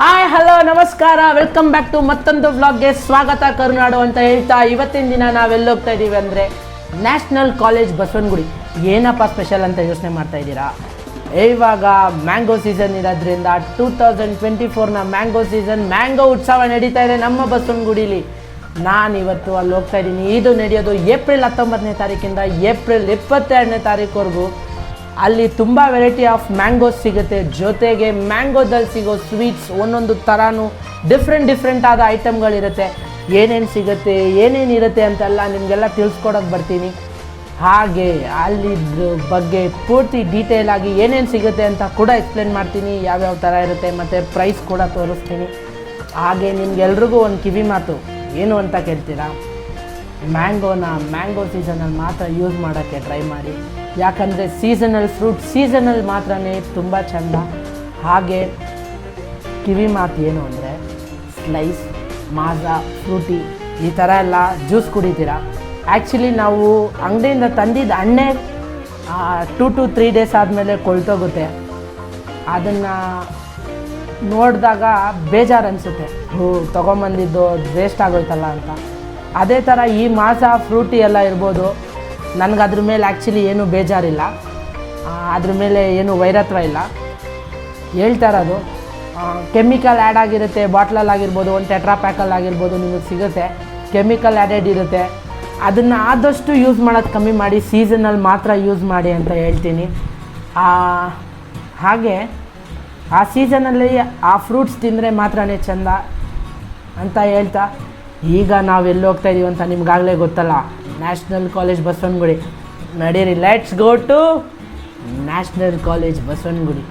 Hi hello ನಮಸ್ಕಾರ. Welcome back to ಮತ್ತೊಂದು ಬ್ಲಾಗ್ಗೆ ಸ್ವಾಗತ. ಕರುನಾಡು ಅಂತ ಹೇಳ್ತಾ ಇವತ್ತಿನ ದಿನ ನಾವೆಲ್ಲ ಹೋಗ್ತಾ ಇದ್ದೀವಿ ಅಂದರೆ ನ್ಯಾಷನಲ್ ಕಾಲೇಜ್ ಬಸವನಗುಡಿ. ಏನಪ್ಪ ಸ್ಪೆಷಲ್ ಅಂತ ಯೋಚನೆ ಮಾಡ್ತಾ ಇದ್ದೀರಾ? ಇವಾಗ ಮ್ಯಾಂಗೋ ಸೀಸನ್ ಇರೋದ್ರಿಂದ ಟೂ ತೌಸಂಡ್ ಟ್ವೆಂಟಿ ಫೋರ್ನ ಮ್ಯಾಂಗೋ ಸೀಸನ್ ಮ್ಯಾಂಗೋ ಉತ್ಸವ ನಡೀತಾ ಇದೆ ನಮ್ಮ ಬಸವನಗುಡಿಲಿ. ನಾನು ಇವತ್ತು ಅಲ್ಲಿ ಹೋಗ್ತಾ ಇದ್ದೀನಿ ಇದು ನಡೆಯೋದು ಏಪ್ರಿಲ್ ಹತ್ತೊಂಬತ್ತನೇ ತಾರೀಕಿಂದ ಏಪ್ರಿಲ್ ಇಪ್ಪತ್ತೆರಡನೇ ತಾರೀಕುವರೆಗೂ. ಅಲ್ಲಿ ತುಂಬ ವೆರೈಟಿ ಆಫ್ ಮ್ಯಾಂಗೋಸ್ ಸಿಗುತ್ತೆ. ಜೊತೆಗೆ ಮ್ಯಾಂಗೋದಲ್ಲಿ ಸಿಗೋ ಸ್ವೀಟ್ಸ್ ಒಂದೊಂದು ಥರನೂ ಡಿಫ್ರೆಂಟ್ ಡಿಫ್ರೆಂಟ್ ಆದ ಐಟಮ್ಗಳಿರುತ್ತೆ ಏನೇನು ಸಿಗುತ್ತೆ ಏನೇನಿರುತ್ತೆ ಅಂತೆಲ್ಲ ನಿಮಗೆಲ್ಲ ತಿಳಿಸ್ಕೊಡೋಕ್ಕೆ ಬರ್ತೀನಿ. ಹಾಗೆ ಅಲ್ಲಿ ಬಗ್ಗೆ ಪೂರ್ತಿ ಡೀಟೇಲ್ ಆಗಿ ಏನೇನು ಸಿಗುತ್ತೆ ಅಂತ ಕೂಡ ಎಕ್ಸ್ಪ್ಲೇನ್ ಮಾಡ್ತೀನಿ. ಯಾವ್ಯಾವ ಥರ ಇರುತ್ತೆ ಮತ್ತು ಪ್ರೈಸ್ ಕೂಡ ತೋರಿಸ್ತೀನಿ. ಹಾಗೆ ನಿಮ್ಗೆಲ್ರಿಗೂ ಒಂದು ಕಿವಿ ಮಾತು. ಏನು ಅಂತ ಕೇಳ್ತೀರಾ? ಮ್ಯಾಂಗೋನ ಮ್ಯಾಂಗೋ ಸೀಸನಲ್ಲಿ ಮಾತ್ರ ಯೂಸ್ ಮಾಡೋಕ್ಕೆ ಟ್ರೈ ಮಾಡಿ. ಯಾಕಂದರೆ ಸೀಸನಲ್ ಫ್ರೂಟ್ ಸೀಸನಲ್ ಮಾತ್ರನೇ ತುಂಬ ಚೆಂದ. ಹಾಗೆ ಕಿವಿ ಮಾತು ಏನು ಅಂದರೆ ಸ್ಲೈಸ್ ಮಾಜಾ ಫ್ರೂಟಿ ಈ ಥರ ಎಲ್ಲ ಜ್ಯೂಸ್ ಕುಡಿತೀರ? ಆ್ಯಕ್ಚುಲಿ ನಾವು ಅಂಗಡಿಯಿಂದ ತಂದಿದ್ದ ಹಣ್ಣೆ ಟೂ ಟು ತ್ರೀ ಡೇಸ್ ಆದಮೇಲೆ ಕೊಳ್ತೋಗುತ್ತೆ. ಅದನ್ನು ನೋಡಿದಾಗ ಬೇಜಾರು ಅನಿಸುತ್ತೆ ಹ್ಞೂ ತೊಗೊಂಬಂದಿದ್ದು ವೇಸ್ಟ್ ಆಗೋಯ್ತಲ್ಲ ಅಂತ. ಅದೇ ಥರ ಈ ಮಾಸ ಫ್ರೂಟಿ ಎಲ್ಲ ಇರ್ಬೋದು. ನನಗೆ ಅದ್ರ ಮೇಲೆ ಆ್ಯಕ್ಚುಲಿ ಏನೂ ಬೇಜಾರಿಲ್ಲ. ಅದ್ರ ಮೇಲೆ ಏನು ವೈರತ್ವ ಇಲ್ಲ. ಹೇಳ್ತಾ ಇರೋದು ಕೆಮಿಕಲ್ ಆ್ಯಡ್ ಆಗಿರುತ್ತೆ ಬಾಟ್ಲಲ್ಲಿ ಆಗಿರ್ಬೋದು, ಒಂದು ಟೆಟ್ರಾ ಪ್ಯಾಕಲ್ಲಿ ಆಗಿರ್ಬೋದು ನಿಮಗೆ ಸಿಗುತ್ತೆ. ಕೆಮಿಕಲ್ ಆ್ಯಡೆಡ್ ಇರುತ್ತೆ. ಅದನ್ನು ಆದಷ್ಟು ಯೂಸ್ ಮಾಡೋದು ಕಮ್ಮಿ ಮಾಡಿ ಸೀಸನಲ್ಲಿ ಮಾತ್ರ ಯೂಸ್ ಮಾಡಿ ಅಂತ ಹೇಳ್ತೀನಿ. ಹಾಗೆ, ಆ ಸೀಸನಲ್ಲಿ ಆ ಫ್ರೂಟ್ಸ್ ತಿಂದರೆ ಮಾತ್ರನೇ ಚೆಂದ ಅಂತ ಹೇಳ್ತಾ, ಈಗ ನಾವು ಎಲ್ಲಿ ಹೋಗ್ತಾ ಇದೀವಿ ಅಂತ ನಿಮ್ಗಾಗಲೇ ಗೊತ್ತಲ್ಲ. ನ್ಯಾಷನಲ್ ಕಾಲೇಜ್ ಬಸವನಗುಡಿ ನಡೀರಿ let's go to national college Basavanagudi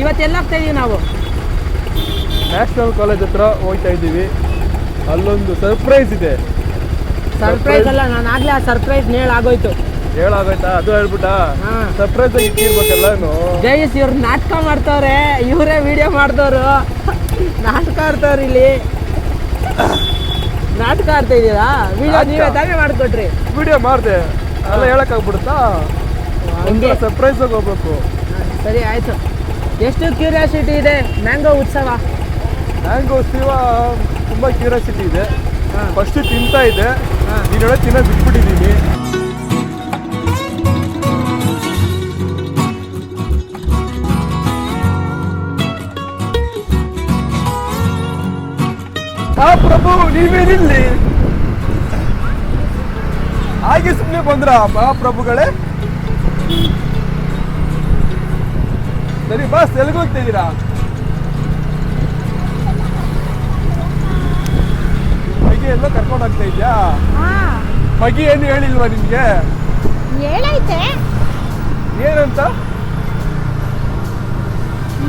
ಇವತ್ತು ಎಲ್ಲ ಹೋಗ್ತಾ ಇದೀವಿ ನಾವು? ನ್ಯಾಷನಲ್ ಕಾಲೇಜ್ ಹತ್ರ ಹೋಗ್ತಾ ಇದ್ದೀವಿ. ಅಲ್ಲೊಂದು ಸರ್ಪ್ರೈಸ್ ಇದೆ. ಸರ್ಪ್ರೈಸ್ ಅಲ್ಲ ನಾನು ಆಗ್ಲೇ ಆ ಸರ್ಪ್ರೈಸ್ ನೇಳ್ ಆಗೋಯ್ತು ಹೇಳಾಗೋಯ್ತಾ? ಅದು ಹೇಳ್ಬಿಟ್ಟ. ಹಾ. ಸರ್ಪ್ರೈಸ್ ಆಗಿ ಇಟ್ಟಿರ್ಬೇಕೆಲ್ಲಾನು ಜೈಸ್ ಇವ್ರು ನಾಟಕ ಮಾಡ್ತವ್ರೆ ಇವರೇ ವಿಡಿಯೋ ಮಾಡ್ದವ್ರು. ನಾಟಕ ಆಡ್ತವ್ರು ಇಲ್ಲಿ. ನಾಟಕ ಆಡ್ತಾ ಇದ್ದೀರಾ ವಿಡಿಯೋ? ನೀವೇ ತಾನೇ ಮಾಡಿಕೊಟ್ರಿ. ವಿಡಿಯೋ ಮಾಡಿದೆ. ಎಲ್ಲ ಹೇಳಕ್ಕಾಗ್ಬಿಡುತ್ತಾ? ಹಂಗೆ ಸರ್ಪ್ರೈಸ್ ಹೋಗ್ಬೇಕು. ಸರಿ ಆಯ್ತು. ಎಷ್ಟು ಕ್ಯೂರಿಯಾಸಿಟಿ ಇದೆ? ಮ್ಯಾಂಗೋ ಉತ್ಸವ? ಮ್ಯಾಂಗೋ ಉತ್ಸವ ತುಂಬಾ ಕ್ಯೂರಿಯಾಸಿಟಿ ಇದೆ. ಫಸ್ಟ್ ತಿಂತಾ ಇದೆ. ಹಾ. ನೀನೊಳಗೆ ತಿನ್ನ ಬಿಟ್ಬಿಟ್ಟಿದ್ದೀನಿ. ಆ ಪ್ರಭು ನೀವೇನಿಲ್ಲಿ ಹಾಗೆ ಸುಮ್ಮನೆ ಬಂದ್ರ ಮಹಾಪ್ರಭುಗಳೇ ಸರಿ ಬಸ್ ಎಲ್ಲಿಗೆ ಹೋಗ್ತಿದ್ದೀರಾ ಮಗಿ ಎಲ್ಲ ಕರ್ಕೊಂಡು ಹೋಗ್ತಾ ಇದ್ಯಾ ಹಾ. ಮಗಿ ಏನು ಹೇಳಿಲ್ವಾ ನಿಮಗೆ? ಹೇಳೈತೆ. ಏನಂತ?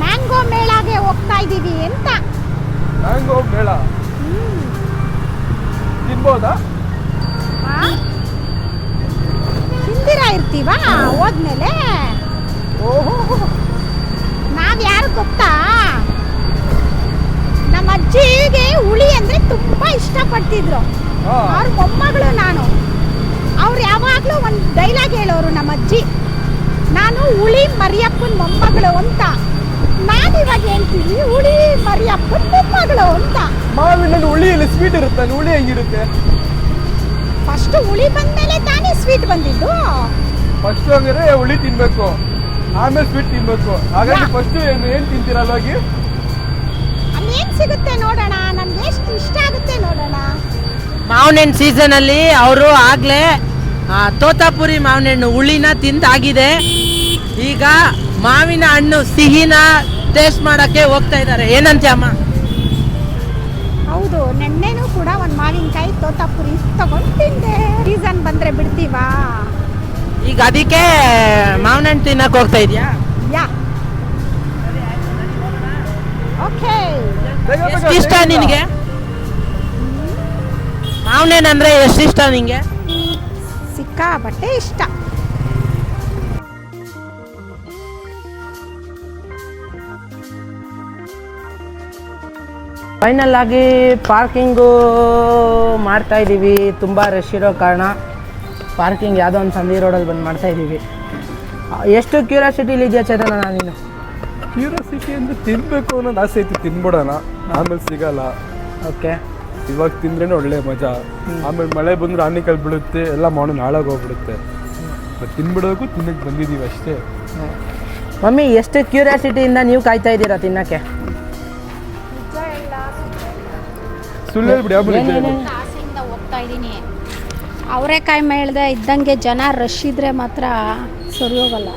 ಮ್ಯಾಂಗೋ ಮೇಳಾಗೆ ಹೋಗ್ತಾ ಇದೀವಿ ಅಂತ. ಮ್ಯಾಂಗೋ ಮೇಳ. ತಿನ್ಬೋದಾ? ತಿಂದಿರ ಇರ್ತೀವಾ ಹೋದ್ಮೇಲೆ? ಓಹೋ. ನಾವ್ ಯಾರು ಗೊತ್ತಾ? ನಮ್ಮ ಅಜ್ಜಿಗೆ ಹುಳಿ ಅಂದ್ರೆ ತುಂಬಾ ಇಷ್ಟಪಡ್ತಿದ್ರು. ಪಡ್ತಿದ್ರು ಅವ್ರ ಮೊಮ್ಮಗಳು ನಾನು. ಅವ್ರು ಯಾವಾಗ್ಲೂ ಒಂದು ಡೈಲಾಗ್ ಹೇಳೋರು ನಮ್ಮ ಅಜ್ಜಿ. ನಾನು ಹುಳಿ ಮರಿಯಪ್ಪನ ಮೊಮ್ಮಗಳು ಅಂತ. ನಾನಿವಾಗ ಹೇಳ್ತೀನಿ ಹುಳಿ ಮರಿಯಪ್ಪನ ಮೊಮ್ಮಗಳು ಅಂತ. ಮಾವಿನಲ್ಲಿ ಹುಳಿಯಲ್ಲಿ ಸ್ವೀಟ್ ಇರುತ್ತೆ ಅಲ್ಲಿ ಹುಳಿ ಹೆಂಗಿರುತ್ತೆ? ಫಸ್ಟ್ ಹುಳಿ ಬಂದ್ಮೇಲೆ ತಾನೇ ಸ್ವೀಟ್ ಬಂದಿದ್ದು. ಫಸ್ಟ್ ಹಂಗಾರೆ ಹುಳಿ ತಿನ್ಬೇಕು. ಆಮೇಲೆ ಸ್ವೀಟ್ ತಿನ್ಬೇಕು. ಹಾಗಾಗಿ. ಫಸ್ಟ್ ಏನು ಏನ್ ತಿಂತೀರಲ್ಲ ಹೋಗಿ ಅಲ್ಲಿ ಏನ್ ಸಿಗುತ್ತೆ ನೋಡೋಣ ನನ್ಗೆ ಎಷ್ಟು ಇಷ್ಟ ಆಗುತ್ತೆ ನೋಡೋಣ. ಮಾವಿನ ಸೀಸನಲ್ಲಿ ಅವರು ಆಗಲೇ ತೋತಾಪುರಿ ಮಾವಿನ ಹಣ್ಣು ಹುಳಿನ ತಿಂದಾಗಿದೆ ಈಗ ಮಾವಿನ ಹಣ್ಣು ಸಿಹಿನ ಟೇಸ್ಟ್ ಮಾಡೋಕ್ಕೆ ಹೋಗ್ತಾ ಇದ್ದಾರೆ. ಏನಂತೆ ಅಮ್ಮ? ಹೌದು ನೆನ್ನೆನೂ ಕೂಡ ಒಂದು ಮಾವಿನಕಾಯಿ ತೋತಾಪುರಿ ತಗೊಂಡು ತಿಂದೆ. ರೀಸನ್ ಬಂದ್ರೆ ಬಿಡ್ತೀವಾ? ಈಗ ಅದಕ್ಕೆ ಮಾವಿನ ಹಣ್ಣು ತಿನ್ನಕ್ಕೆ ಹೋಗ್ತಾ ಇದೆಯಾ? ಯಾ. ಓಕೆ. ಎಷ್ಟು ಇಷ್ಟ. ನಿನಗೆ? ಮಾವನೇನಂದ್ರೆ ಎಷ್ಟು ಇಷ್ಟ ನಿನಗೆ ಸಿಕ್ಕಾಪಟ್ಟೆ ಇಷ್ಟ. ಫೈನಲ್ ಆಗಿ ಪಾರ್ಕಿಂಗು ಮಾಡ್ತಾ ಇದ್ದೀವಿ ತುಂಬ ರಶ್ ಇರೋ ಕಾರಣ ಪಾರ್ಕಿಂಗ್ ಯಾವುದೋ ಒಂದು ಸಂದಿ ರೋಡಲ್ಲಿ ಬಂದು ಮಾಡ್ತಾ ಇದ್ದೀವಿ ಎಷ್ಟು ಕ್ಯೂರಿಯಾಸಿಟಿಲಿ ಇದೆಯಾ ಚೇತನ ನೀನು? ಕ್ಯೂರಿಯಾಸಿಟಿ ಅಂದ್ರೆ ತಿನ್ಬೇಕು ಅನ್ನೋದು ಆಸೆ ಐತಿ ತಿನ್ಬಿಡೋಣ. ಆಮೇಲೆ ಸಿಗಲ್ಲ. ಓಕೆ ಇವಾಗ ತಿಂದ್ರೇ ಒಳ್ಳೆ ಮಜಾ. ಆಮೇಲೆ ಮಳೆ ಬಂದ್ರೆ ಆನಿಕಲ್ ಬಿಡುತ್ತೆ ಎಲ್ಲ ಮಾಡೋಣ ಹಾಳಾಗಿ ಹೋಗ್ಬಿಡುತ್ತೆ. ಬಟ್ ತಿನ್ಬಿಡೋಕು ತಿನ್ನಕ್ಕೆ ಬಂದಿದ್ದೀವಿ ಅಷ್ಟೇ. ಮಮ್ಮಿ ಎಷ್ಟು ಕ್ಯೂರಿಯಾಸಿಟಿಯಿಂದ ನೀವು ಕಾಯ್ತಾ ಇದ್ದೀರಾ ತಿನ್ನಕ್ಕೆ? ಸುಳ್ಳು ಹೇಳ್ಬಿಡಿ? ಆಸೆಯಿಂದ ಹೋಗ್ತಾ ಇದ್ದೀನಿ. ಅವರೆಕಾಯಿ ಮೇಳ್ದೆ ಇದ್ದಂಗೆ ಜನ ರಶ್ ಇದ್ರೆ ಮಾತ್ರ ಸರಿ ಹೋಗಲ್ಲ.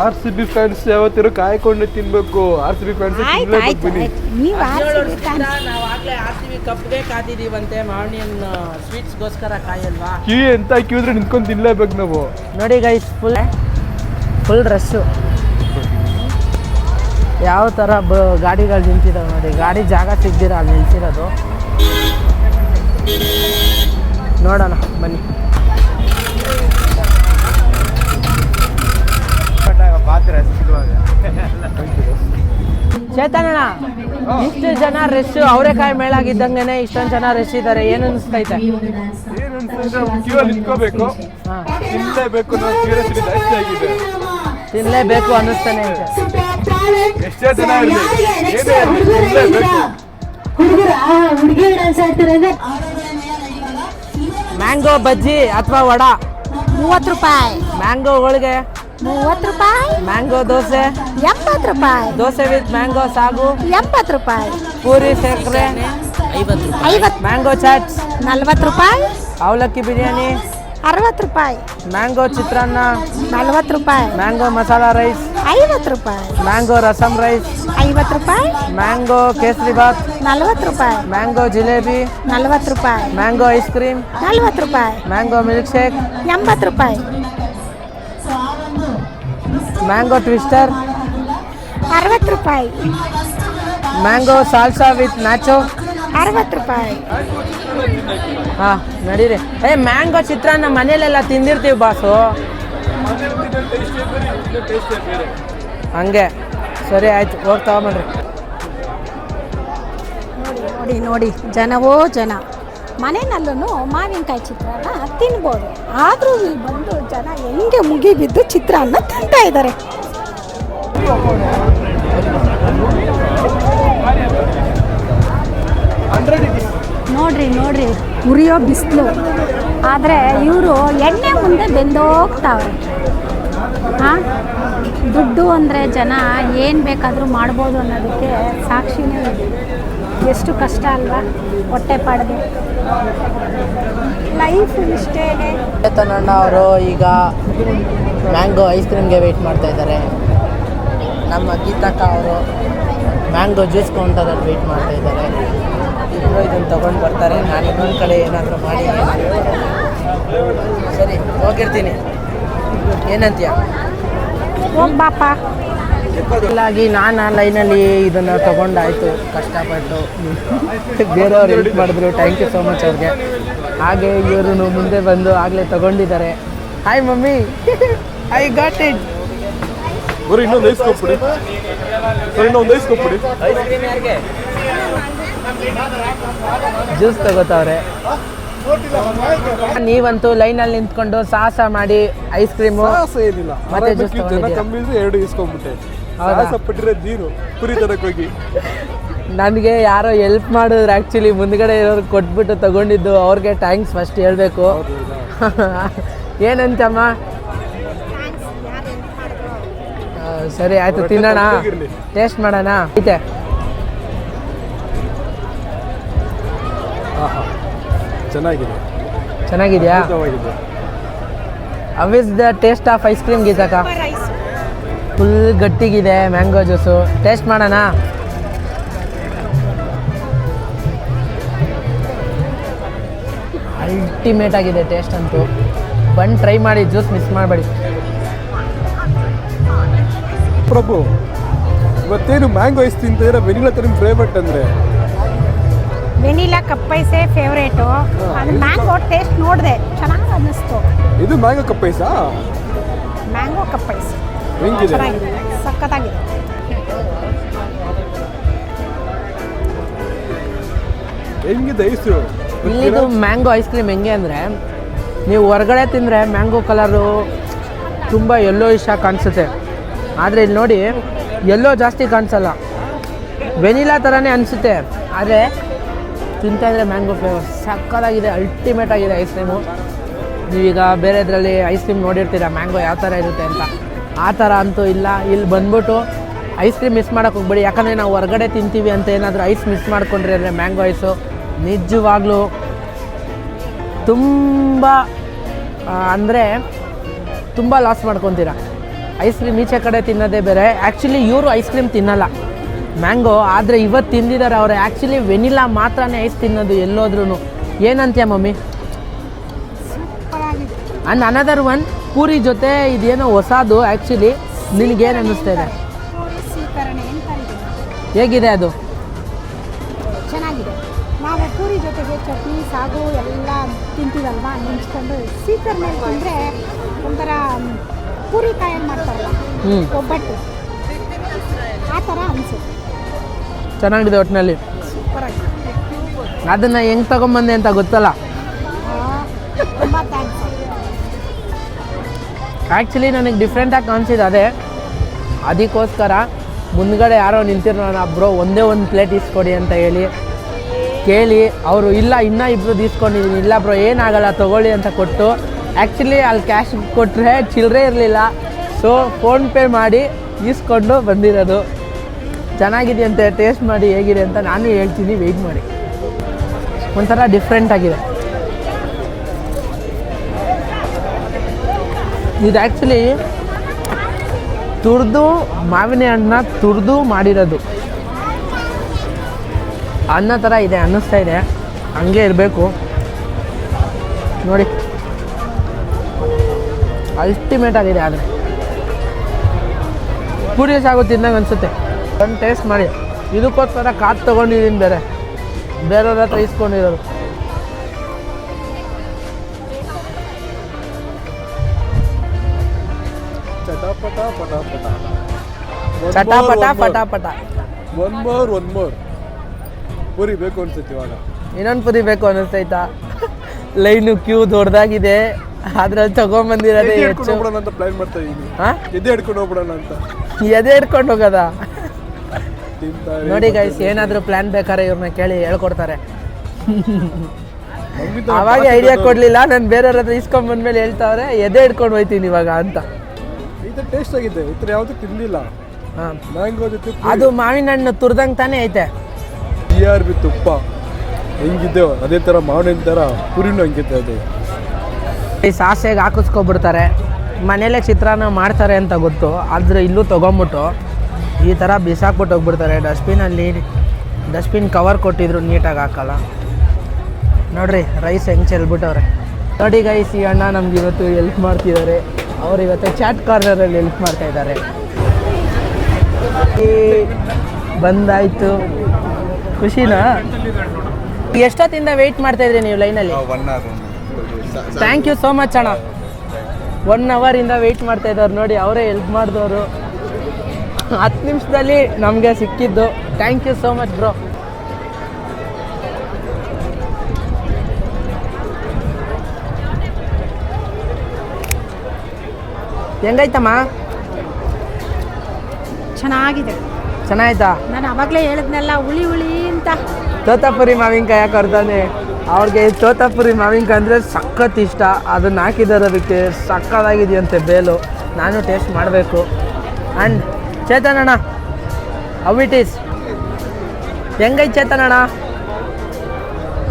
ಆರ್ ಸಿ ಬಿ ಫ್ಯಾನ್ಸ್ ಯಾವತ್ತಿರೋ ಕಾಯ್ಕೊಂಡು ತಿನ್ಬೇಕು. ಆರ್ ಸಿ ಬಿ ಫ್ಯಾನ್ಸ್ ಆಯ್ತು ತಿನ್ಲೇಬೇಕು ಆಯ್ತು ಬನ್ನಿ ಆಯ್ತು. ನೀವು. ನಾವು ಆಗ್ಲೇ ಆರ್ ಸಿ ಬಿ ಕಪ್ಗೆ ಕಾದಿದೀವಂತೆ ಮಾರ್ನಿಯನ್ ಸ್ವೀಟ್ಸ್ಗೋಸ್ಕರ ಕಾಯಲ್ವಾ? ಕ್ಯೂ ಎಂತ ಕ್ಯೂ ಇದ್ರೆ ನಿಂತ್ಕೊಂಡು ತಿನ್ಲೇಬೇಕು ನಾವು. ನೋಡಿ ಗೈಸ್ ಫುಲ್ ಫುಲ್ ರಶ್ಶು ಯಾವ ಥರ ಬ ಗಾಡಿಗಳು ನಿಂತಿದ್ದಾವೆ ನೋಡಿ. ಗಾಡಿ ಜಾಗ ಸಿಗ್ದಿರ ಅಲ್ಲಿ ನಿಲ್ಸಿರೋದು. ನೋಡೋಣ ಬನ್ನಿ. ಚೇತನಣ್ಣ ಇಷ್ಟು ಜನ ರಶ್ ಅವರೆಕಾಯಿ ಮೇಳಾಗಿದ್ದಂಗೆನೆ ಇಷ್ಟೊಂದು ಜನ ರಶ್ ಇದ್ದಾರೆ ಏನು ಅನಿಸ್ತೈತೆ? ನಿಂತ್ಕೋಬೇಕು. ತಿನ್ಲೇಬೇಕು ಅನ್ನಿಸ್ತಾನೆ ಎಷ್ಟೇ ಜನ ಹುಡುಗರ ಹುಡುಗಿ ಡ್ಯಾನ್ಸ್ ಆಡ್ತಾರೆ ಮ್ಯಾಂಗೋ ಬಜ್ಜಿ ಅಥವಾ ವಡ? ಮೂವತ್ತು ರೂಪಾಯಿ. ಮ್ಯಾಂಗೋ ಹೋಳಿಗೆ? ಮೂವತ್ತು ರೂಪಾಯಿ. ಮ್ಯಾಂಗೋ ದೋಸೆ? ಎಂಬತ್ತು ರೂಪಾಯಿ. ದೋಸೆ ವಿತ್ ಮ್ಯಾಂಗೋ ಸಾಗು? ಎಂಬತ್ತು ರೂಪಾಯಿ. ಪೂರಿ ಸೇರ್ಕ್ರೆ ಐವತ್ತು ಐವತ್ತು. ಮ್ಯಾಂಗೋ ಚಾಟ್ಸ್ ನಲ್ವತ್ತು ರೂಪಾಯಿ. ಅವಲಕ್ಕಿ ಬಿರಿಯಾನಿ? ಅರವತ್ತು ರೂಪಾಯಿ ಮ್ಯಾಂಗೋ ಚಿತ್ರಾನ್ನ ನಲ್ವತ್ತು ರೂಪಾಯಿ ಮ್ಯಾಂಗೋ ಮಸಾಲಾ ರೈಸ್ ಐವತ್ತು ರೂಪಾಯಿ ಮ್ಯಾಂಗೋ ರಸಮ್ ರೈಸ್ ಐವತ್ತು ರೂಪಾಯಿ ಮ್ಯಾಂಗೋ ಕೇಸರಿ ಬಾತ್ ನಲ್ವತ್ತು ರೂಪಾಯಿ ಮ್ಯಾಂಗೋ ಜಿಲೇಬಿ ನಲ್ವತ್ತು ರೂಪಾಯಿ ಮ್ಯಾಂಗೋ ಐಸ್ ಕ್ರೀಮ್ ನಲ್ವತ್ತು ರೂಪಾಯಿ ಮ್ಯಾಂಗೋ ಮಿಲ್ಕ್ ಶೇಕ್ ಎಂಬತ್ತು ರೂಪಾಯಿ ಮ್ಯಾಂಗೋ ಟ್ವಿಸ್ಟರ್ ಅರವತ್ತು ರೂಪಾಯಿ ಮ್ಯಾಂಗೋ ಸಾಲ್ಸಾ ವಿತ್ ನ್ಯಾಚೋ ಅರವತ್ತು ರೂಪಾಯಿ. ಹಾಂ ನಡೀರಿ. ಏ ಮ್ಯಾಂಗೋ ಚಿತ್ರಾನ್ನ ಮನೇಲೆಲ್ಲ ತಿಂದಿರ್ತೀವಿ ಬಾಸು. ಹಂಗೆ. ಸರಿ ಆಯ್ತು. ಹೋಗಿ ತಗೊಂಬನ್ರಿ. ನೋಡಿ ನೋಡಿ ಜನವೋ ಜನ. ಮನೆಯಲ್ಲೂ ಮಾವಿನಕಾಯಿ ಚಿತ್ರಾನ್ನ ತಿನ್ಬೋದು. ಆದರೂ ಇಲ್ಲಿ ಬಂದು ಜನ ಹೆಂಗೆ ಮುಗಿಬಿದ್ದು ಚಿತ್ರಾನ್ನ ತಿಂತಾ ಇದ್ದಾರೆ. ನೋಡ್ರಿ ನೋಡ್ರಿ. ಉರಿಯೋ ಬಿಸಿಲು. ಆದರೆ ಇವರು ಎಣ್ಣೆ ಮುಂದೆ ಬೆಂದೋಗ್ತಾವ್ರೆ. ಹಾಂ? ದುಡ್ಡು ಅಂದರೆ ಜನ ಏನು ಬೇಕಾದರೂ ಮಾಡ್ಬೋದು ಅನ್ನೋದಕ್ಕೆ ಸಾಕ್ಷಿನೇ ಇದೆ ಎಷ್ಟು ಕಷ್ಟ ಅಲ್ವಾ? ಹೊಟ್ಟೆ ಪಾಡದೆ ಲೈಫ್ ಇಷ್ಟೇ ತನ್ನಣ್ಣ ಅವರು ಈಗ ಮ್ಯಾಂಗೋ ಐಸ್ ಕ್ರೀಮ್ಗೆ ವೆಯ್ಟ್ ಮಾಡ್ತಾ ಇದ್ದಾರೆ. ನಮ್ಮ ಗೀತಕ್ಕ ಅವರು ಮ್ಯಾಂಗೋ ಜ್ಯೂಸ್ ಕೌಂಟರಲ್ಲಿ ವೆಯ್ಟ್ ಮಾಡ್ತಾ ಇದ್ದಾರೆ. ಇದನ್ನು ತೊಗೊಂಡು ಬರ್ತಾರೆ. ನಾನು ಇನ್ನೊಂದು ಕಡೆ ಏನಾದರೂ ಮಾಡಿ ಸರಿ ಹೋಗಿರ್ತೀನಿ. ಏನಂತೀಯ? ಇಲ್ಲಾಗಿ ನಾನು ಆ ಲೈನಲ್ಲಿ ಇದನ್ನು ತೊಗೊಂಡಾಯ್ತು ಕಷ್ಟಪಟ್ಟು. ಬೇರೆಯವ್ರು ಹೆಲ್ಪ್ ಮಾಡಿದ್ರು. ಥ್ಯಾಂಕ್ ಯು ಸೋ ಮಚ್ ಅವ್ರಿಗೆ. ಹಾಗೆ ಇವರು ಮುಂದೆ ಬಂದು ಆಗಲೇ ತೊಗೊಂಡಿದ್ದಾರೆ. Hi mummy. I got it ಬರೀ ಇನ್ನೊಂದು ಐಸ್ ಕೊಟ್ಬಿಡಿ. ಸರ್ ಇನ್ನೊಂದು ಐಸ್ ಕೊಟ್ಬಿಡಿ. ಜ್ಯೂಸ್ ತಗೋತಾವ್ರೆ. ನೀವಂತೂ ಲೈನಲ್ಲಿ ನಿಂತ್ಕೊಂಡು ಸಾಹಸ ಮಾಡಿ ಐಸ್ ಕ್ರೀಮು ಏನಿಲ್ಲ. ಮತ್ತೆ ಆರಾಮಾಗಿ ಜ್ಯೂಸ್ ಜನ ತಗೊಂಡಿದ್ದೀರಾ? ಕಮ್ಮಿ ಇದ್ರೆ ಎರಡು ಇಸ್ಕೊಂಡ್ಬಿಟ್ಟೆ ಹೌದಾ? ಸಾಹಸ ಪಟ್ಟಿರೋದು ನೀನು ಪುರಿ ತರಕ್ ಹೋಗಿ. ನನಗೆ ಯಾರೋ ಹೆಲ್ಪ್ ಮಾಡಿದ್ರು ಆ್ಯಕ್ಚುಲಿ ಮುಂದ್ಗಡೆ ಇರೋರು ಕೊಟ್ಬಿಟ್ಟು ತಗೊಂಡಿದ್ದು. ಅವ್ರಿಗೆ ಥ್ಯಾಂಕ್ಸ್ ಫಸ್ಟ್ ಹೇಳಬೇಕು. ಏನಂತಮ್ಮ? ಆ, ಸರಿ ಆಯ್ತು ತಿನ್ನೋಣ. ಟೇಸ್ಟ್ ಮಾಡೋಣ. ಐತೆ. ಚೆನ್ನಾಗಿದೆ. ಚೆನ್ನಾಗಿದೆಯಾ? ಅದ್ಭುತವಾಗಿದೆ. How is the taste of ice cream Geethakka full ಗಟ್ಟಿಗಿದೆ ಮ್ಯಾಂಗೋ ಜ್ಯೂಸು ಟೇಸ್ಟ್ ಮಾಡೋಣ. ಅಲ್ಟಿಮೇಟ್ ಆಗಿದೆ ಟೇಸ್ಟ್ ಅಂತೂ. ಬಂದು ಟ್ರೈ ಮಾಡಿ ಜ್ಯೂಸ್ ಮಿಸ್ ಮಾಡಬೇಡಿ. ಪ್ರಭು ಇವತ್ತೇನು ಮ್ಯಾಂಗೋ ಐಸ್ ತಿಂತಿದ್ರೆ ವೆನಿಲಾ ತರ ನಿಮ್ಮ ಅಂದರೆ ಅಂದ್ರೆ ವೆನಿಲಾ ಕಪ್ಪೈಸೆ ಫೇವ್ರೇಟು. ಅದು ಮ್ಯಾಂಗೋ ಟೇಸ್ಟ್ ನೋಡಿದೆ ಚೆನ್ನಾಗಿ ಅನ್ನಿಸ್ತು. ಇದು ಮ್ಯಾಂಗೋ ಕಪ್ ಐಸಾ? ಮ್ಯಾಂಗೋ ಕಪ್ಪೈಸೆ ಹೆಂಗಿದೆ? ಚೆನ್ನಾಗಿದೆ ಸಖತ್ತಾಗಿದೆ. ಹೆಂಗಿದೆ ಐಸು ಇಲ್ಲಿದು ಮ್ಯಾಂಗೋ ಐಸ್ ಕ್ರೀಮ್ ಹೆಂಗೆ ಅಂದರೆ ನೀವು ಹೊರಗಡೆ ತಿಂದರೆ ಮ್ಯಾಂಗೋ ಕಲರು ತುಂಬ ಎಲ್ಲೋ ಇಷ್ಟ ಕಾಣಿಸುತ್ತೆ. ಆದರೆ ಇಲ್ಲಿ ನೋಡಿ ಎಲ್ಲೋ ಜಾಸ್ತಿ ಕಾಣಿಸಲ್ಲ. ವೆನಿಲಾ ಥರನೇ ಅನಿಸುತ್ತೆ. ಆದರೆ ತಿಂತಾ ಇದ್ರೆ ಮ್ಯಾಂಗೋ ಫ್ಲೇವರ್. ಸಕ್ಕತ್ತಾಗಿದೆ ಅಲ್ಟಿಮೇಟ್ ಆಗಿದೆ ಐಸ್ ಕ್ರೀಮು ನೀವೀಗ ಬೇರೆದ್ರಲ್ಲಿ ಐಸ್ ಕ್ರೀಮ್ ನೋಡಿರ್ತೀರ, ಮ್ಯಾಂಗೋ ಯಾವ ಥರ ಇರುತ್ತೆ ಅಂತ. ಆ ಥರ ಅಂತೂ ಇಲ್ಲ. ಇಲ್ಲಿ ಬಂದ್ಬಿಟ್ಟು ಐಸ್ ಕ್ರೀಮ್ ಮಿಸ್ ಮಾಡೋಕೆ ಹೋಗ್ಬೇಡಿ. ಯಾಕಂದರೆ ನಾವು ಹೊರಗಡೆ ತಿಂತೀವಿ ಅಂತ ಏನಾದರೂ ಐಸ್ ಮಿಸ್ ಮಾಡ್ಕೊಂಡ್ರೆ ಅಂದರೆ ಮ್ಯಾಂಗೋ ಐಸು ನಿಜವಾಗ್ಲೂ ತುಂಬ ಅಂದರೆ ತುಂಬ ಲಾಸ್ ಮಾಡ್ಕೊತೀರ. ಐಸ್ ಕ್ರೀಮ್ ಈಚೆ ಕಡೆ ತಿನ್ನೋದೇ ಬೇರೆ. ಆ್ಯಕ್ಚುಲಿ ಇವರು ಐಸ್ ಕ್ರೀಮ್ ತಿನ್ನಲ್ಲ. ಮ್ಯಾಂಗೋ ಆದರೆ ಇವತ್ತು ತಿಂದಿದ್ದಾರೆ ಅವರು. ಆ್ಯಕ್ಚುಲಿ ವೆನಿಲಾ ಮಾತ್ರನೇ ಐಸ್ ತಿನ್ನೋದು ಎಲ್ಲೋದ್ರೂ ಏನಂತೀಯ mummy? And another one puri ಜೊತೆ ಇದೇನೋ ಹೊಸದು ಆ್ಯಕ್ಚುಲಿ ನಿನಗೇನು ಅನ್ನಿಸ್ತಾ ಇದೆ? ಹೇಗಿದೆ ಅದು? ಚೆನ್ನಾಗಿದೆ. ನಾವು ಪೂರಿ ಜೊತೆಗೆ ಚಟ್ನಿ ಸಾಗು ಎಲ್ಲ ತಿಂತೀವಲ್ವಾ? ನೆಂಚ್ಕೊಂಡು ಸ್ವೀಕರಣೆ ಅಂದರೆ ಒಂಥರ ಪೂರಿ ಕಾಯಲ್ಲಿ ಮಾಡ್ತಾರಲ್ಲ ಒಬ್ಬಟ್ಟು. ಆ ಥರ ಅನಿಸುತ್ತೆ. ಚೆನ್ನಾಗಿದೆ ಒಟ್ಟಿನಲ್ಲಿ. ಅದನ್ನ ಹೆಂಗೆ ತೊಗೊಂಬಂದೆ ಅಂತ ಗೊತ್ತಲ್ಲ. ಆಕ್ಚುಲಿ ನನಗೆ ಡಿಫ್ರೆಂಟಾಗಿ ಕಾಣಿಸಿದೆ, ಅದೇ ಅದಕ್ಕೋಸ್ಕರ ಮುಂದ್ಗಡೆ ಯಾರೋ ನಿಂತಿರೋಣ ಬ್ರೋ, ಒಂದೇ ಒಂದು ಪ್ಲೇಟ್ ಇಸ್ಕೊಡಿ ಅಂತ ಹೇಳಿ ಕೇಳಿ, ಅವರು ಇಲ್ಲ, ಇನ್ನೂ ಇಬ್ಬರು ಇಸ್ಕೊಂಡಿದ್ದೀನಿ ಇಲ್ಲ ಬ್ರೋ, ಏನಾಗಲ್ಲ, ತೊಗೊಳ್ಳಿ ಅಂತ ಕೊಟ್ಟು ಆ್ಯಕ್ಚುಲಿ ಅಲ್ಲಿ ಕ್ಯಾಶ್ ಕೊಟ್ಟರೆ ಚಿಲ್ಲರೆ ಇರಲಿಲ್ಲ. ಸೊ ಫೋನ್ಪೇ ಮಾಡಿ ಈಸ್ಕೊಂಡು ಬಂದಿರೋದು. ಚೆನ್ನಾಗಿದೆಯಂತೆ ಟೇಸ್ಟ್ ಮಾಡಿ ಹೇಗಿದೆ ಅಂತ ನಾನು ಹೇಳ್ತೀನಿ ವೆಯ್ಟ್ ಮಾಡಿ. ಒಂಥರ ಡಿಫ್ರೆಂಟ್ ಆಗಿದೆ. ಇದು ಆ್ಯಕ್ಚುಲಿ ತುರಿದು ಮಾವಿನ ಹಣ್ಣನ್ನ ತುರಿದು ಮಾಡಿರೋದು. ಅನ್ನ ಥರ ಇದೆ, ಅನ್ನಿಸ್ತಾ ಇದೆ. ಹಂಗೆ ಇರಬೇಕು. ನೋಡಿ. ಅಲ್ಟಿಮೇಟ್ ಆಗಿದೆ ಆದರೆ. ಪೂರಿ ಸಾಗು ತಿನ್ನಂಗೆ ಅನಿಸುತ್ತೆ. ಒಂದು ಟೇಸ್ಟ್ ಮಾಡಿ. ಇದಕ್ಕೋಸ್ಕರ ಕಾದು ತೊಗೊಂಡಿದ್ದೀನಿ ಬೇರೆ. ಬೇರೆಯವ್ರ ಹತ್ರ ಇಸ್ಕೊಂಡಿರೋರು ಚಟಾಪಟ ಪಟಾಪಟ. ಚಟಾಪಟ ಪಟಾಪಟ one more one more. Puri ಬೇಕು ಅನ್ಸುತ್ತೆ ಇವಾಗ. ಇನ್ನೊಂದು ಪುರಿ ಬೇಕು ಅನ್ನಿಸ್ತೈತಾ ಲೈನು ಕ್ಯೂ ದೊಡ್ಡದಾಗಿದೆ ಅದ್ರಲ್ಲಿ ತಗೊಂಡ್ಬಂದಿರೋದೇ ಹೆಚ್ಚು. ಅಂತ ಪ್ಲಾನ್ ಮಾಡ್ತಾ ಇದೀನಿ. ಹಾಂ? ಎದೆ ಹಿಡ್ಕೊಂಡು ಹೋಗ್ಬಿಡೋಣ ಅಂತ. ಎದೆ ಹಿಡ್ಕೊಂಡು ಹೋಗೋದ? ನೋಡಿ ಗೈಸ್ ಏನಾದರೂ ಪ್ಲ್ಯಾನ್ ಬೇಕಾದ್ರೆ ಇವ್ರನ್ನ ಕೇಳಿ ಹೇಳ್ಕೊಡ್ತಾರೆ. ಅವಾಗ ಐಡಿಯಾ ಕೊಡ್ಲಿಲ್ಲ ನಾನು ಬೇರೆಯವ್ರ ಹತ್ರ ಇಸ್ಕೊಂಡ್ ಬಂದ್ಮೇಲೆ ಹೇಳ್ತಾವ್ರೆ ಎದೆ ಹಿಡ್ಕೊಂಡು ಹೋಯ್ತೀನಿ ಇವಾಗ ಅಂತ. ಇದು ಟೇಸ್ಟ್ ಆಗಿದೆ ಈ ಥರ ಯಾವುದು ಮ್ಯಾಂಗೋ ಜೊತೆ ಅದು ಮಾವಿನ ಹಣ್ಣು ತುರ್ದಂಗೆ ತಾನೇ ಐತೆ. ಟಿ ಆರ್ ಬಿ ತುಪ್ಪ. ಹೆಂಗಿದ್ದೆವು ಅದೇ ಥರ ಮಾವಿನ ಥರ ಪುರಿನೂ ಹಂಗಿದೆ ಅದು. ಈ ಸಾಸೆಗೆ ಹಾಕಿಸ್ಕೊಬಿಡ್ತಾರೆ. ಮನೇಲೆ ಚಿತ್ರಾನ್ನ ಮಾಡ್ತಾರೆ ಅಂತ ಗೊತ್ತು ಆದರೆ ಇಲ್ಲೂ ತೊಗೊಂಬಿಟ್ಟು ಈ ಥರ ಬಿಸಾಕ್ಬಿಟ್ಟು ಹೋಗ್ಬಿಡ್ತಾರೆ. ಡಸ್ಟ್ಬಿನಲ್ಲಿ ಡಸ್ಟ್ಬಿನ್ ಕವರ್ ಕೊಟ್ಟಿದ್ರು ನೀಟಾಗಿ ಹಾಕಲ್ಲ. ನೋಡ್ರಿ ರೈಸ್ ಹೆಂಗೆ ಚೆಲ್ಬಿಟ್ಟವ್ರೆ. ನೋಡಿ ಗೈಸ್ ಈ ಅಣ್ಣ ನಮ್ಗೆ ಇವತ್ತು ಹೆಲ್ಪ್ ಮಾಡ್ತಿದ್ದಾರೆ. ಅವ್ರು ಇವತ್ತು ಚಾಟ್ ಕಾರ್ನರಲ್ಲಿ ಹೆಲ್ಪ್ ಮಾಡ್ತಾ ಇದ್ದಾರೆ. ಬಂದಾಯ್ತು. ಖುಷಿನಾ? ಎಷ್ಟೊತ್ತಿಂದ ವೆಯ್ಟ್ ಮಾಡ್ತಾ ಇದ್ರಿ ನೀವು ಲೈನಲ್ಲಿ ಥ್ಯಾಂಕ್ ಯು ಸೋ ಮಚ್ ಅಣ್ಣ. ಒನ್ ಅವರಿಂದ ವೆಯ್ಟ್ ಮಾಡ್ತಾ ಇದ್ದಾರೆ ನೋಡಿ ಅವರೇ ಹೆಲ್ಪ್ ಮಾಡಿದವರು. ಹತ್ತು ನಿಮಿಷದಲ್ಲಿ ನಮಗೆ ಸಿಕ್ಕಿದ್ದು. Thank you so much bro ಹೆಂಗಾಯ್ತಮ್ಮ? ಚೆನ್ನಾಗಿದೆ. ಚೆನ್ನಾಯ್ತಾ? ನಾನು ಅವಾಗಲೇ ಹೇಳಿದ್ನಲ್ಲ ಹುಳಿ ಹುಳಿ ಅಂತ. ತೋತಾಪುರಿ ಮಾವಿನಕಾಯಿ ಯಾಕೆ ಕೊಡ್ತಾನೆ ಅವ್ರಿಗೆ ತೋತಾಪುರಿ ಮಾವಿನಕಾಯಿ ಅಂದರೆ ಸಖತ್ ಇಷ್ಟ. ಅದನ್ನ ಹಾಕಿದ್ದಾರೆ ಅದಕ್ಕೆ ಸಖತ್ತಾಗಿದೆಯಂತೆ ಬೇಲು. ನಾನು ಟೇಸ್ಟ್ ಮಾಡಬೇಕು. ಆ್ಯಂಡ್ ಚೇತನ್ ಅಣ್ಣ ಹೌ ಇಟ್ ಈಸ್ ಹೆಂಗೈತೆ ಚೇತನ್ ಅಣ್ಣ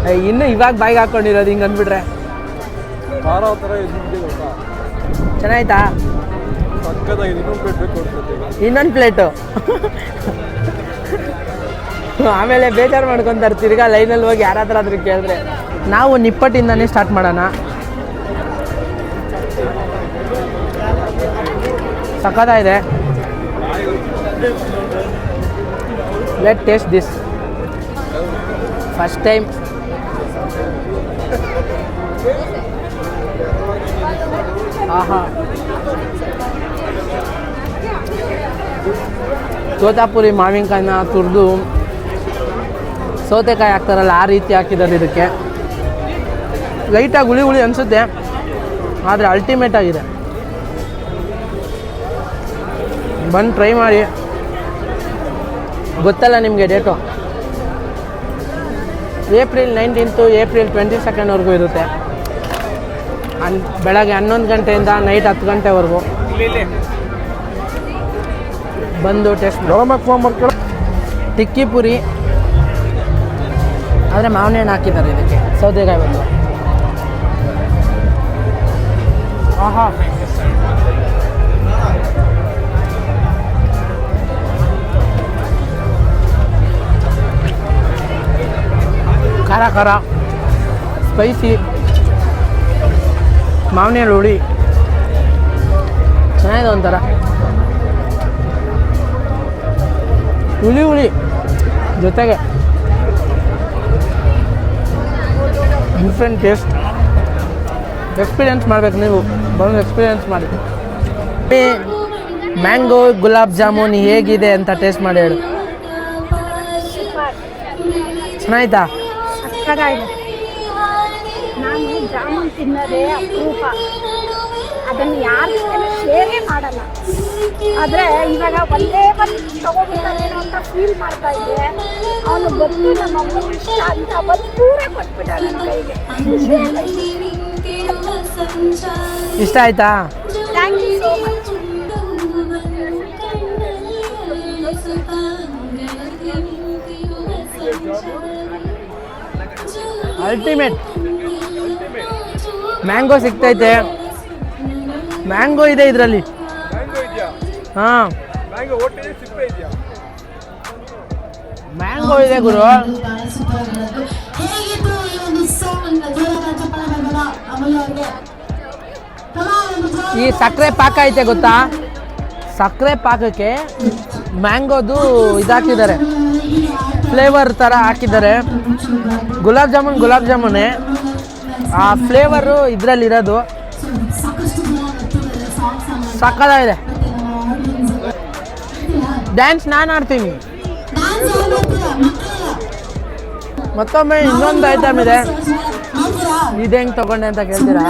ಏ, ಇನ್ನು ಇವಾಗ ಬಾಯಿಗೆ ಹಾಕ್ಕೊಂಡಿರೋದು ಹಿಂಗೆ ಅಂದ್ಬಿಟ್ರೆ. ಚೆನ್ನಾಯ್ತಾ? ಸಕ್ಕತ್ತಾಗಿದೆ ಇನ್ನೊಂದು ಪ್ಲೇಟ್ ಆಮೇಲೆ ಬೇಜಾರು ಮಾಡ್ಕೊಂತಾರೆ ತಿರ್ಗಾ ಲೈನಲ್ಲಿ ಹೋಗಿ ಯಾರ ಹತ್ರ ಆದ್ರೂ ಕೇಳಿದ್ರೆ. ನಾವು ನಿಪ್ಪಟ್ಟಿಂದನೇ ಸ್ಟಾರ್ಟ್ ಮಾಡೋಣ. ಸಖತ್ತಾಗಿದೆ let taste this first time ಆಹಾ ತೋತಾಪುರಿ ಮಾವಿನಕಾಯಿನ ತುರಿದು ಸೌತೆಕಾಯಿ ಹಾಕ್ತಾರಲ್ಲ, ಆ ರೀತಿ ಹಾಕಿದ್ದಾರೆ ಇದಕ್ಕೆ. ಲೈಟಾಗಿ ಹುಳಿ ಹುಳಿ ಅನಿಸುತ್ತೆ, ಆದರೆ ಅಲ್ಟಿಮೇಟ್ ಆಗಿದೆ. ಬಂದು ಟ್ರೈ ಮಾಡಿ. ಗೊತ್ತಲ್ಲ ನಿಮಗೆ date April nineteenth April twenty ಸೆಕೆಂಡ್ವರೆಗೂ ಇರುತ್ತೆ. ಅನ್ ಬೆಳಗ್ಗೆ ಹನ್ನೊಂದು ಗಂಟೆಯಿಂದ ನೈಟ್ ಹತ್ತು ಗಂಟೆವರೆಗೂ. ಬಂದು ಟೆಸ್ಟ್ ಟಿಕ್ಕಿ ಪುರಿ ಆದರೆ ಮಾವಿನ ಹಣ್ಣು ಹಾಕಿದ್ದಾರೆ ಇದಕ್ಕೆ. ಸೌದೆಕಾಯಿ ಬಂದು. ಆಹಾ. ಖಾರ ಖಾರ. ಸ್ಪೈಸಿ ಮಾವಿನ ಹುಳಿ ಚೆನ್ನಾಗಿದೆ ಒಂಥರ. ಹುಳಿ ಹುಳಿ ಜೊತೆಗೆ ಡಿಫ್ರೆಂಟ್ ಟೇಸ್ಟ್ ಎಕ್ಸ್ಪೀರಿಯನ್ಸ್ ಮಾಡಬೇಕು ನೀವು. ಬಂದು ಎಕ್ಸ್ಪೀರಿಯನ್ಸ್ ಮಾಡಿ. ಮ್ಯಾಂಗೋ ಗುಲಾಬ್ ಜಾಮೂನ್ ಹೇಗಿದೆ ಅಂತ ಟೇಸ್ಟ್ ಮಾಡಿ ಹೇಳು. ಚೆನ್ನಾಯ್ತಾ? ಸಕ್ಕತ್ತಾಗಿದೆ ನಾನು ಜಾಮೂನ್ ತಿನ್ನೋದೇ ಅಪರೂಪ. ಅದನ್ನು ಯಾರು ಶೇರೇ ಮಾಡಲ್ಲ. ಆದರೆ ಇವಾಗ ಒಂದೇ ಒಂದು ತಗೋಬಿಡ್ತಾನೇನೋ ಅಂತ ಫೀಲ್ ಮಾಡ್ತಾ ಇದ್ದೆ. ಅವನು ಬಂದು ನಮ್ಮ ಅಮ್ಮ ಇಷ್ಟ ಅಂತ ಬಂದು ಪೂರ ಕೊಟ್ಬಿಟ್ಟ ನನ್ನ ಕೈಗೆ ಇಷ್ಟ ಆಯ್ತಾ? Thank you so much ultimate mango ಸಿಗ್ತೈತೆ. ಮ್ಯಾಂಗೋ ಇದೆ ಇದರಲ್ಲಿ. ಹಾಂ. ಮ್ಯಾಂಗೋ ಇದೆ ಗುರು. ಈ ಸಕ್ಕರೆ ಪಾಕ ಐತೆ ಗೊತ್ತಾ? ಸಕ್ಕರೆ ಪಾಕಕ್ಕೆ ಮ್ಯಾಂಗೋದು ಇದಾಕಿದ್ದಾರೆ. ಫ್ಲೇವರ್ ಥರ ಹಾಕಿದ್ದಾರೆ. ಗುಲಾಬ್ ಜಾಮೂನ್, ಗುಲಾಬ್ ಜಾಮೂನೇ. ಆ ಫ್ಲೇವರು ಇದರಲ್ಲಿರೋದು. ಸಕ್ಕದಾಗಿದೆ ಡ್ಯಾನ್ಸ್ ನಾನು ಆಡ್ತೀನಿ. ಮತ್ತೊಮ್ಮೆ ಇನ್ನೊಂದು ಐಟಮ್ ಇದೆ. ಇದು ಹೆಂಗೆ ತಗೊಂಡೆ ಅಂತ ಕೇಳ್ತೀರಾ?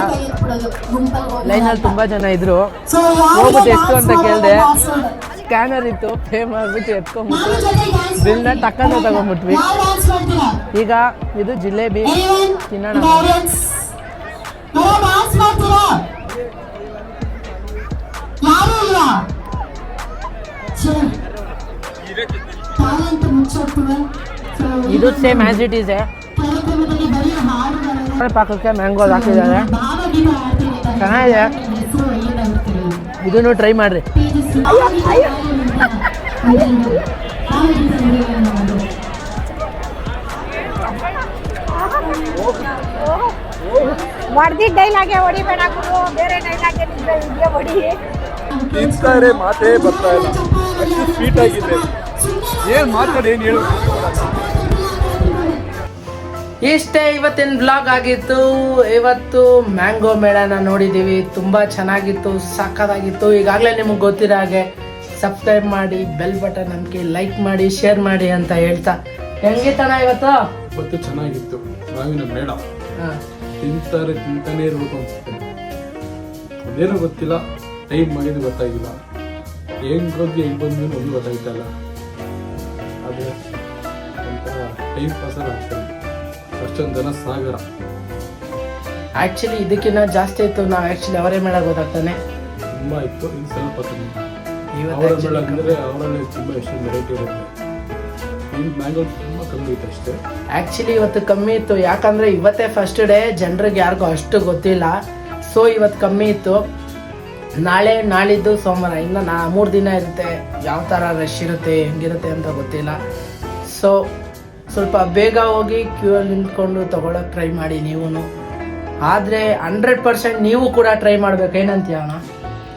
ಲೈನಲ್ಲಿ ತುಂಬ ಜನ ಇದ್ರು. ಹೋಗ್ಬಿಟ್ಟು ಎಷ್ಟು ಅಂತ ಕೇಳಿದೆ? ಸ್ಕ್ಯಾನರ್ ಇತ್ತು ಪೇ ಮಾಡಿಬಿಟ್ಟು ಎತ್ಕೊಂಡ್ಬಿಟ್ಟು ಬಿಲ್ನ ಮಾಡ್ತೀರಾ? ತಗೊಂಡ್ಬಿಟ್ವಿ ಈಗ ಇದು ಜಿಲೇಬಿ ತಿನ್ನೋಣ. ಇದು ಸೇಮ್ ಆಸ್ ಇಟ್ ಈಸ್ ಪಾಕಕ್ಕೆ ಮ್ಯಾಂಗೋ ಹಾಕಿದ್ದಾರೆ. ಚೆನ್ನಾಗಿದೆ. ಇದನ್ನು ಟ್ರೈ ಮಾಡಿರಿ. ಹೊಡೆದಿದ್ದ ಡೈಲಾಗೆ ಹೊಡಿಬೇಡ ಗುರು. ಬೇರೆ ಡೈಲಾಗೆ ಏನಿದ್ರೆ ಇದ್ರೆ ಹೊಡಿ. ತಿಂತಾರೆ ಮಾತೇ ಬರ್ತಾ ಇಲ್ಲ. ಅಷ್ಟು ಸ್ವೀಟ್ ಆಗಿದೆ ಏನು ಮಾತಾಡಿ, ಏನು ಹೇಳು ಇಷ್ಟೇ ಇವತ್ತಿನ ಬ್ಲಾಗ್ ಆಗಿತ್ತು. ಇವತ್ತು ಮ್ಯಾಂಗೋ ಮೇಳನ ನೋಡಿದ್ದೀವಿ ತುಂಬ ಚೆನ್ನಾಗಿತ್ತು ಸಾಕಾಗಿತ್ತು ಈಗಾಗಲೇ ನಿಮಗೆ ಗೊತ್ತಿರೋ ಹಾಗೆ ಸಬ್ಸ್ಕ್ರೈಬ್ ಮಾಡಿ ಬೆಲ್ ಬಟನ್ ನಮಗೆ ಲೈಕ್ ಮಾಡಿ ಶೇರ್ ಮಾಡಿ ಅಂತ ಹೇಳ್ತಾ. ಹೆಂಗಿತ್ತಣ್ಣ ಇವತ್ತು? ಇವತ್ತು ಚೆನ್ನಾಗಿತ್ತು. ಮಾವಿನ ಮೇಳ. ಹಾಂ. ತಿಂತಾರೆ ತಿಂತಾನೆ ಇರ್ಬೇಕು ಅನ್ಸುತ್ತೆ. ಅದೇನೋ ಗೊತ್ತಿಲ್ಲ. ಟೈಮ್ ಮಾಡಿದ್ದು ಗೊತ್ತಾಗಿಲ್ಲ. ಹೆಂಗ್ ಹೋಗಿ ಹೆಂಗ್ ಬಂದು ಒಂದು ಗೊತ್ತಾಗ್ತಲ್ಲ ಅದೇ ಒಂಥರ ಟೈಮ್ ಪಾಸರ್ ಆಗ್ತದೆ ಅಷ್ಟೊಂದು ಜನ ಸಾಗರ. ಆ್ಯಕ್ಚುಲಿ ಇದಕ್ಕಿಂತ ಜಾಸ್ತಿ ಇತ್ತು ನಾವು ಆ್ಯಕ್ಚುಲಿ ಅವರೇ ಮೇಳ ಗೊತ್ತಾಗ್ತಾನೆ ತುಂಬಾ ಇತ್ತು ಸ್ವಲ್ಪ ಕಮ್ಮಿ ಅವರ ಮೇಳ ಕಮ್ಮಿ. ಅವರಲ್ಲಿ ತುಂಬಾ ವೆರೈಟಿ ಇರುತ್ತೆ. ಮ್ಯಾಂಗೋ ತುಂಬಾ ಕಮ್ಮಿ ಇತ್ತು ಅಷ್ಟೇ. ಆ್ಯಕ್ಚುಲಿ ಇವತ್ತು ಕಮ್ಮಿ ಇತ್ತು. ಯಾಕಂದರೆ ಇವತ್ತೇ ಫಸ್ಟ್ ಡೇ ಜನರಿಗೆ ಯಾರಿಗೂ ಅಷ್ಟು ಗೊತ್ತಿಲ್ಲ. ಸೊ ಇವತ್ತು ಕಮ್ಮಿ ಇತ್ತು. ನಾಳೆ ನಾಳಿದ್ದು ಸೋಮವಾರ. ಇನ್ನು ನಾ ಮೂರು ದಿನ ಇರುತ್ತೆ. ಯಾವ ಥರ ರಶ್ ಇರುತ್ತೆ ಹೆಂಗಿರುತ್ತೆ ಅಂತ ಗೊತ್ತಿಲ್ಲ. ಸೊ ಸ್ವಲ್ಪ ಬೇಗ ಹೋಗಿ ಕ್ಯೂ ಅಲ್ಲಿ ನಿಂತ್ಕೊಂಡು ತೊಗೊಳಕ್ಕೆ ಟ್ರೈ ಮಾಡಿ ನೀವು ಆದರೆ ಹಂಡ್ರೆಡ್ ಪರ್ಸೆಂಟ್ ನೀವು ಕೂಡ ಟ್ರೈ ಮಾಡ್ಬೇಕು. ಏನಂತೀಯ ಅಣ್ಣ?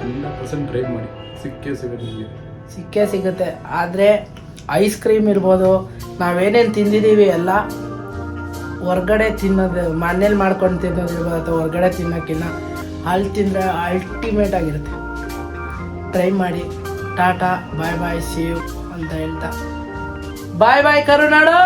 ಹಂಡ್ರೆಡ್ ಪರ್ಸೆಂಟ್ ಟ್ರೈ ಮಾಡಿ. ಸಿಕ್ಕೇ ಸಿಗೋದು ನಿಮಗೆ. ಸಿಕ್ಕೇ ಸಿಗುತ್ತೆ. ಆದರೆ ಐಸ್ ಕ್ರೀಮ್ ಇರ್ಬೋದು ನಾವೇನೇನು ತಿಂದಿದ್ದೀವಿ ಎಲ್ಲ ಹೊರ್ಗಡೆ ತಿನ್ನೋದು ಮನೇಲಿ ಮಾಡ್ಕೊಂಡು ತಿನ್ನೋದು ಇರ್ಬೋದು ಅಥವಾ ಹೊರ್ಗಡೆ ತಿನ್ನೋಕ್ಕಿನ್ನ ಅಲ್ಲಿ ತಿಂದರೆ ಅಲ್ಟಿಮೇಟ್ ಆಗಿರುತ್ತೆ. ಟ್ರೈ ಮಾಡಿ. ಟಾಟಾ ಬಾಯ್ ಬಾಯ್ ಸೇವ್ ಅಂತ ಹೇಳ್ತಾ. ಬಾಯ್ ಬಾಯ್ ಕರುನಾಡು